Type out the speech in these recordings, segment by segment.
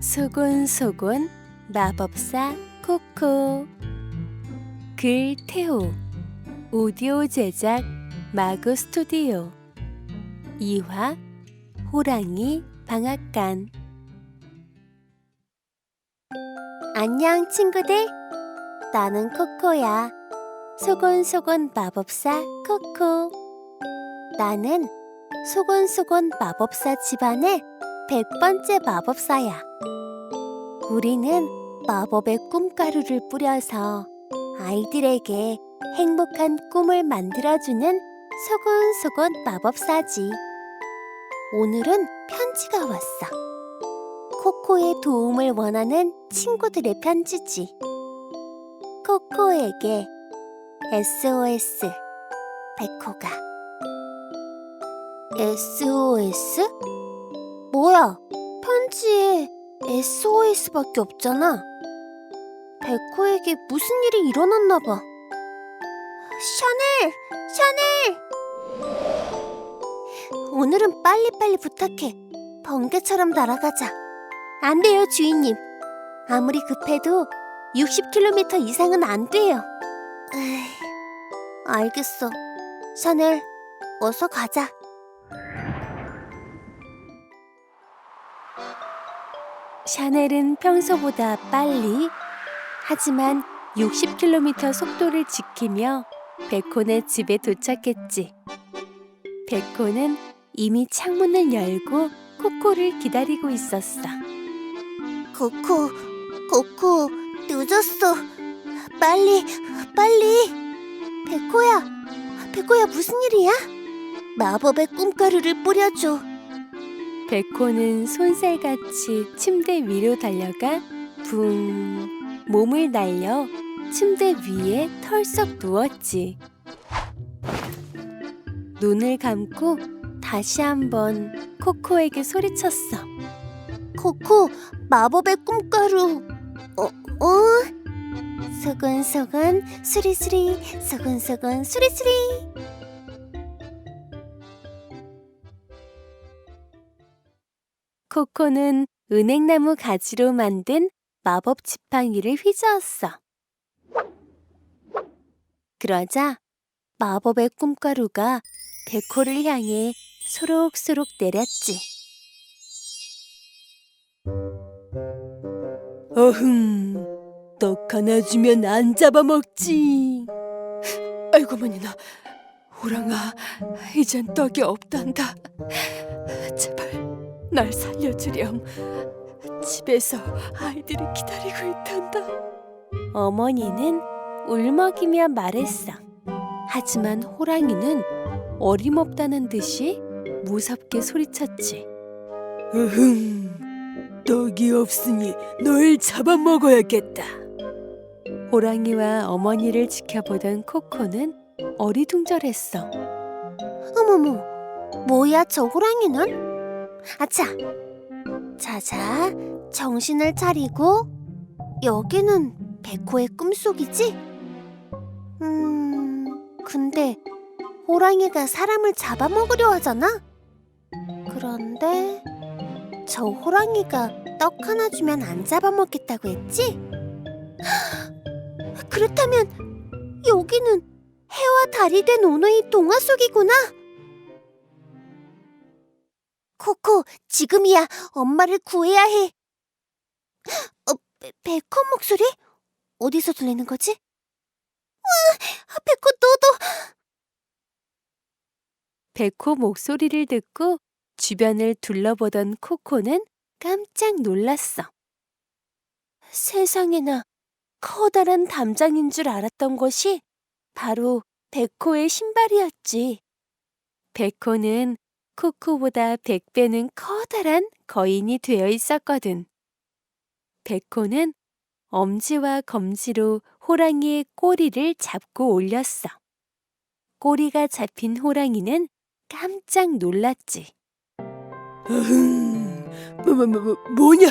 소곤소곤 마법사 코코 글 태호. 오디오 제작 마구 스튜디오. 2화 호랑이 방앗간. 안녕 친구들. 나는 코코야. 소곤소곤 마법사 코코 나는 소곤소곤 마법사 집안의 100번째 마법사야 우리는 마법의 꿈가루를 뿌려서 아이들에게 행복한 꿈을 만들어주는 소곤소곤 마법사지. 오늘은 편지가 왔어. 코코의 도움을 원하는 친구들의 편지지. 코코에게 SOS 백호가 SOS? 뭐야? 편지에 SOS밖에 없잖아. 백호에게 무슨 일이 일어났나 봐. 샤넬! 샤넬! 오늘은 빨리빨리 부탁해. 번개처럼 날아가자. 안 돼요, 주인님. 아무리 급해도 60km 이상은 안 돼요. 에이, 알겠어. 샤넬, 어서 가자. 샤넬은 평소보다 빨리 하지만 60km 속도를 지키며 베콘의 집에 도착했지. 베콘은 이미 창문을 열고 코코를 기다리고 있었어. 코코, 코코, 늦었어. 빨리, 빨리. 베코야, 베코야 무슨 일이야? 마법의 꿈가루를 뿌려줘. 베코는 손살같이 침대 위로 달려가 붕 몸을 날려 침대 위에 털썩 누웠지. 눈을 감고 다시 한번 코코에게 소리쳤어. 코코, 마법의 꿈가루. 어, 어? 소근소근 수리수리 소근소근 수리수리 코코는 은행나무 가지로 만든 마법 지팡이를 휘저었어. 그러자 마법의 꿈가루가 백호를 향해 소록소록 내렸지. 어흥, 떡 하나 주면 안 잡아먹지. 아이고 머니나, 호랑아, 이젠 떡이 없단다. 제발 날 살려주렴. 집에서 아이들이 기다리고 있단다. 어머니는 울먹이며 말했어. 하지만 호랑이는 어림없다는 듯이 무섭게 소리쳤지. 으흥, 떡이 없으니 널 잡아먹어야겠다. 호랑이와 어머니를 지켜보던 코코는 어리둥절했어. 어머머, 뭐야 저 호랑이는? 아차! 자자, 정신을 차리고 여기는 백호의 꿈속이지? 음, 근데 호랑이가 사람을 잡아먹으려 하잖아? 그런데 저 호랑이가 떡 하나 주면 안 잡아먹겠다고 했지? 그렇다면 여기는 해와 달이 된 오너의 동화 속이구나? 코코, 지금이야. 엄마를 구해야 해. 어, 베, 베코 목소리? 어디서 들리는 거지? 으, 베코 너도... 베코 목소리를 듣고 주변을 둘러보던 코코는 깜짝 놀랐어. 세상에나 커다란 담장인 줄 알았던 것이 바로 베코의 신발이었지. 베코는 코코보다 100배는 커다란 거인이 되어 있었거든. 베코는 엄지와 검지로 호랑이의 꼬리를 잡고 올렸어. 꼬리가 잡힌 호랑이는 깜짝 놀랐지. 으흥, 뭐, 뭐, 뭐, 뭐냐?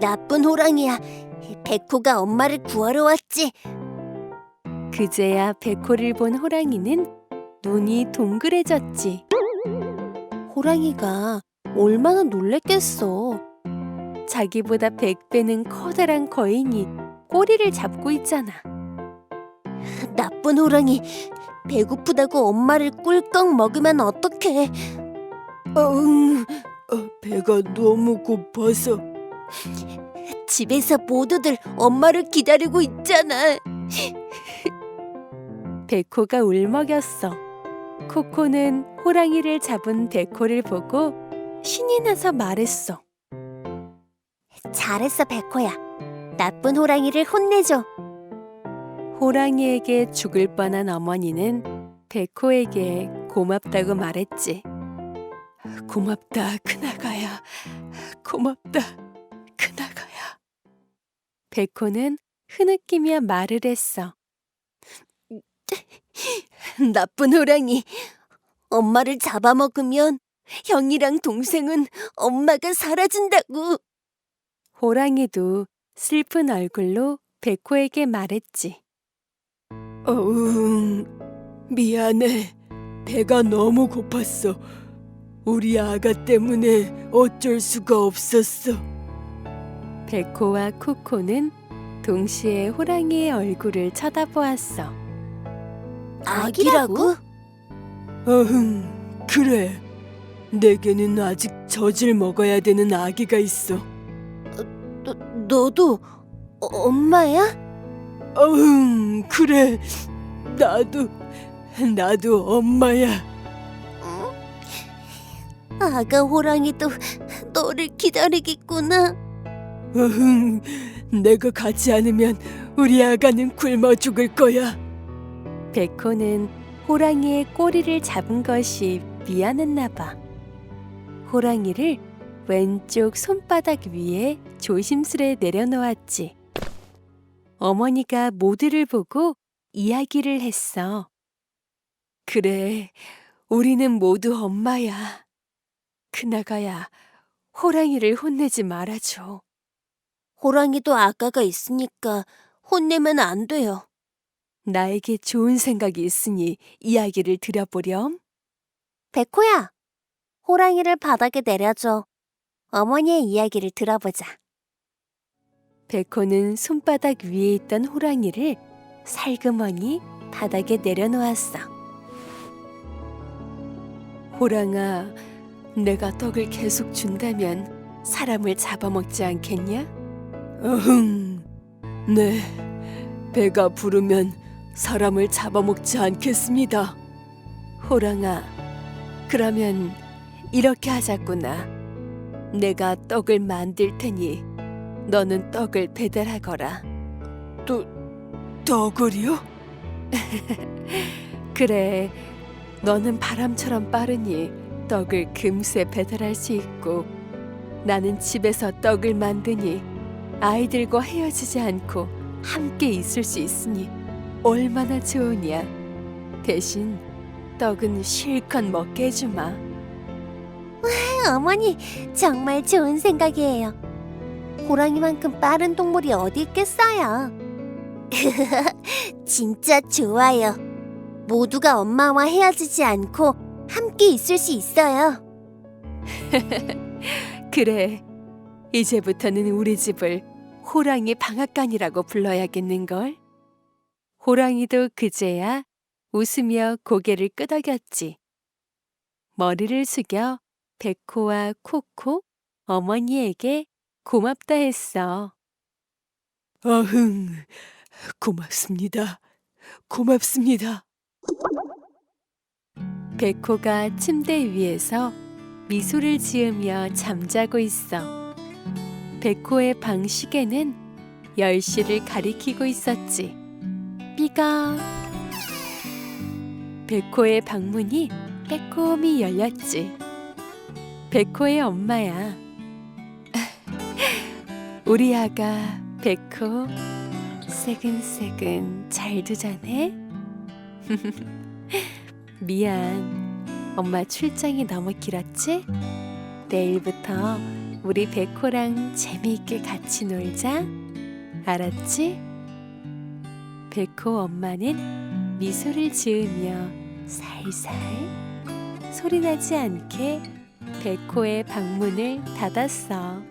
나쁜 호랑이야. 베코가 엄마를 구하러 왔지. 그제야 베코를 본 호랑이는 눈이 동그래졌지. 호랑이가 얼마나 놀랬겠어. 자기보다 100배는 커다란 거인이 꼬리를 잡고 있잖아. 나쁜 호랑이 배고프다고 엄마를 꿀꺽 먹으면 어떡해? 응, 어, 배가 너무 고파서 집에서 모두들 엄마를 기다리고 있잖아. 베코가 울먹였어. 코코는 호랑이를 잡은 베코를 보고 신이 나서 말했어. 잘했어, 백호야. 나쁜 호랑이를 혼내줘. 호랑이에게 죽을 뻔한 어머니는 베코에게 고맙다고 말했지. 고맙다, 큰아가야. 고맙다, 큰아가야. 베코는 흐느끼며 말을 했어. 나쁜 호랑이. 엄마를 잡아먹으면 형이랑 동생은 엄마가 사라진다고. 호랑이도 슬픈 얼굴로 베코에게 말했지. 어응 미안해 배가 너무 고팠어 우리 아가 때문에 어쩔 수가 없었어 베코와 코코는 동시에 호랑이의 얼굴을 쳐다보았어. 아기라고? 어흥 그래 내게는 아직 젖을 먹어야 되는 아기가 있어 너, 너도 어- 엄마야? 어흥 그래 나도 나도 엄마야 아가 호랑이도 너를 기다리겠구나. 어흥 내가 가지 않으면 우리 아가는 굶어 죽을 거야 베코는 호랑이의 꼬리를 잡은 것이 미안했나 봐. 호랑이를 왼쪽 손바닥 위에 조심스레 내려놓았지. 어머니가 모두를 보고 이야기를 했어. 그래, 우리는 모두 엄마야. 큰아가야, 호랑이를 혼내지 말아줘. 호랑이도 아가가 있으니까 혼내면 안 돼요. 나에게 좋은 생각이 있으니 이야기를 들어보렴. 백호야, 호랑이를 바닥에 내려줘. 어머니의 이야기를 들어보자. 베코는 손바닥 위에 있던 호랑이를 살그머니 바닥에 내려놓았어. 호랑아, 내가 떡을 계속 준다면 사람을 잡아먹지 않겠냐? 어흥, 네, 배가 부르면 사람을 잡아먹지 않겠습니다. 호랑아, 그러면 이렇게 하자꾸나. 내가 떡을 만들 테니 너는 떡을 배달하거라. 떡을요? 그래, 너는 바람처럼 빠르니 떡을 금세 배달할 수 있고 나는 집에서 떡을 만드니 아이들과 헤어지지 않고 함께 있을 수 있으니 얼마나 좋으냐. 대신 떡은 실컷 먹게 해주마. 어머니, 정말 좋은 생각이에요. 호랑이만큼 빠른 동물이 어디 있겠어요? 진짜 좋아요. 모두가 엄마와 헤어지지 않고 함께 있을 수 있어요. 그래, 이제부터는 우리 집을 호랑이 방앗간이라고 불러야겠는걸. 호랑이도 그제야 웃으며 고개를 끄덕였지. 머리를 숙여 베코와 코코 어머니에게 고맙다 했어. 어흥, 고맙습니다. 고맙습니다. 베코가 침대 위에서 미소를 지으며 잠자고 있어. 베코의 방 시계는 10시를 가리키고 있었지. 삐가. 베코의 방문이 빼꼼히 열렸지. 베코의 엄마야. 우리 아가 베코 새근새근 잘 두자네. 미안. 엄마 출장이 너무 길었지? 내일부터 우리 베코랑 재미있게 같이 놀자. 알았지? 베코 엄마는 미소를 지으며 살살 소리나지 않게 베코의 방문을 닫았어.